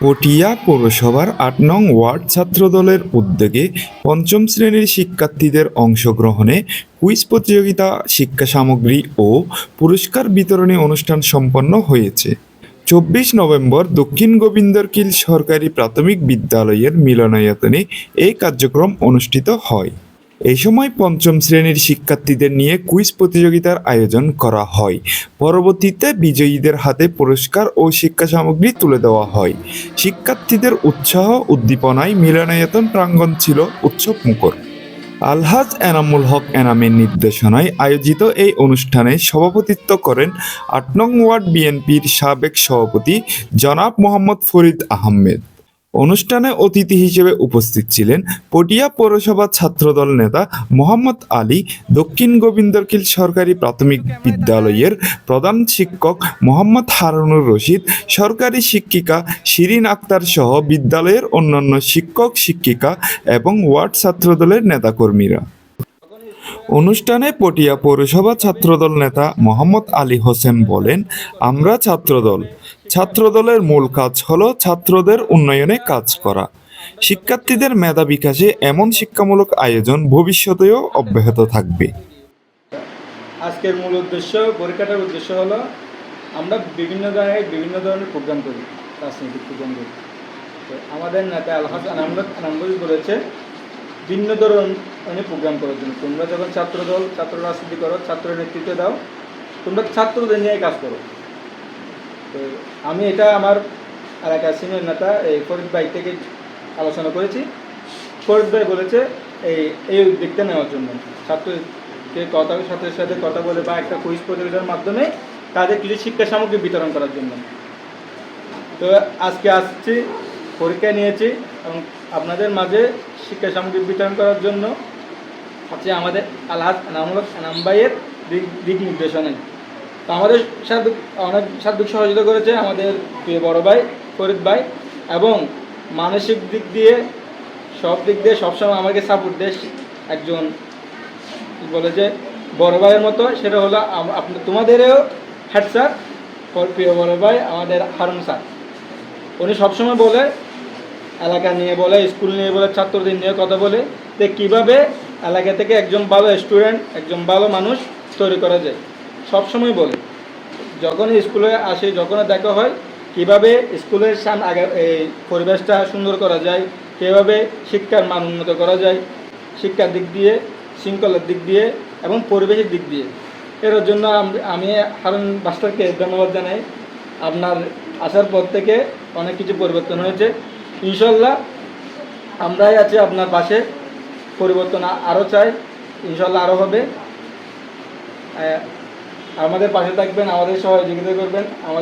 পটিয়া পৌরসভার আট নং ওয়ার্ড ছাত্রদলের উদ্যোগে পঞ্চম শ্রেণির শিক্ষার্থীদের অংশগ্রহণে কুইজ প্রতিযোগিতা, শিক্ষা সামগ্রী ও পুরস্কার বিতরণী অনুষ্ঠান সম্পন্ন হয়েছে। চব্বিশ নভেম্বর দক্ষিণ গোবিন্দরকিল সরকারি প্রাথমিক বিদ্যালয়ের মিলনায়তনে এই কার্যক্রম অনুষ্ঠিত হয়। এই সময় পঞ্চম শ্রেণির শিক্ষার্থীদের নিয়ে কুইজ প্রতিযোগিতার আয়োজন করা হয়। পরবর্তীতে বিজয়ীদের হাতে পুরস্কার ও শিক্ষা সামগ্রী তুলে দেওয়া হয়। শিক্ষার্থীদের উৎসাহ, উদ্দীপনায় মিলনায়তন প্রাঙ্গণ ছিল উৎসব মুখর আলহাজ এনামুল হক এনামের নির্দেশনায় আয়োজিত এই অনুষ্ঠানে সভাপতিত্ব করেন আট নং ওয়ার্ড বিএনপির সাবেক সভাপতি জনাব মোহাম্মদ ফরিদ আহমেদ। অনুষ্ঠানে অতিথি হিসেবে উপস্থিত ছিলেন পটিয়া পৌরসভা ছাত্রদল নেতা মোহাম্মদ আলী, দক্ষিণ গোবিন্দরকিল সরকারি প্রাথমিক বিদ্যালয়ের প্রধান শিক্ষক মোহাম্মদ হারুনুর রশিদ, সরকারি শিক্ষিকা শিরিন আক্তার সহ বিদ্যালয়ের অন্যান্য শিক্ষক, শিক্ষিকা এবং ওয়ার্ড ছাত্রদলের নেতাকর্মীরা। অনুষ্ঠানে পটিয়া পৌরসভা ছাত্রদল নেতা মোহাম্মদ আলী হোসেন বলেন, আমরা ছাত্রদল। ছাত্রদলের মূল কাজ হল ছাত্রদের উন্নয়নে কাজ করা। শিক্ষার্থীদের মেধা বিকাশে এমন শিক্ষামূলক আয়োজন ভবিষ্যতেও অব্যাহত থাকবে। আজকের মূল উদ্দেশ্য, পরীক্ষাটার উদ্দেশ্য হলো, আমরা বিভিন্ন জায়গায় বিভিন্ন ধরনের প্রোগ্রাম করি, রাজনৈতিক প্রোগ্রাম করি। আমাদের নেতা আলহাজ আনামদ আনামদ বলেছে ভিন্ন ধরনের প্রোগ্রাম করার জন্য। তোমরা যখন ছাত্রদল, ছাত্র রাজনীতি করো, ছাত্র নেতৃত্ব দাও, তোমরা ছাত্রদের নিয়ে কাজ করো। তো আমি এটা আমার এলাকার সিনিয়র নেতা, এই ফরিদ ভাই থেকে আলোচনা করেছি। ফরিদ ভাই বলেছে, এই এই উদ্যোগটা নেওয়ার জন্য। ছাত্রকে কথা সাথে সাথে কথা বলে বা একটা কুইজ প্রতিযোগিতার মাধ্যমে তাদের কিছু শিক্ষা সামগ্রী বিতরণ করার জন্য। তো আজকে আসছি, পরীক্ষা নিয়েছি এবং আপনাদের মাঝে শিক্ষা সামগ্রী বিতরণ করার জন্য হচ্ছে আমাদের আলহাজ নামুলক নামবাইয়ের দিক দিক নির্দেশনায় তো আমাদের সার্বিক অনেক সার্বিক সহযোগিতা করেছে আমাদের প্রিয় বড় ভাই ফরিদ ভাই এবং মানসিক দিক দিয়ে, সব দিক দিয়ে সবসময় আমাকে সাপোর্ট দেয় একজন বলে যে বড় ভাইয়ের মতো। সেটা হলো আম- আপনি, তোমাদেরও হেড স্যার প্রিয় বড় ভাই আমাদের হারুন স্যার উনি সবসময় বলে এলাকা নিয়ে বলে, স্কুল নিয়ে বলে, ছাত্রদের নিয়ে কথা বলে যে কীভাবে এলাকা থেকে একজন ভালো স্টুডেন্ট একজন ভালো মানুষ তৈরি করা যায়? সবসময় বলে। যখন স্কুলে আসে যখন দেখা হয়, কীভাবে স্কুলের সাম আগে, এই পরিবেশটা সুন্দর করা যায়, কীভাবে শিক্ষার মান উন্নত করা যায়, শিক্ষার দিক দিয়ে, শৃঙ্খলার দিক দিয়ে এবং পরিবেশের দিক দিয়ে। এর জন্য আমি হারুন মাস্টারকে ধন্যবাদ জানাই। আপনার আসার পর থেকে অনেক কিছু পরিবর্তন হয়েছে। ইনশাল্লাহ আমরাই আছি আপনার পাশে। পরিবর্তন আরও চাই, ইনশাল্লাহ আরও হবে। আমাদের পাশে থাকবেন, আমাদের সহযোগিতা করবেন, আমাদের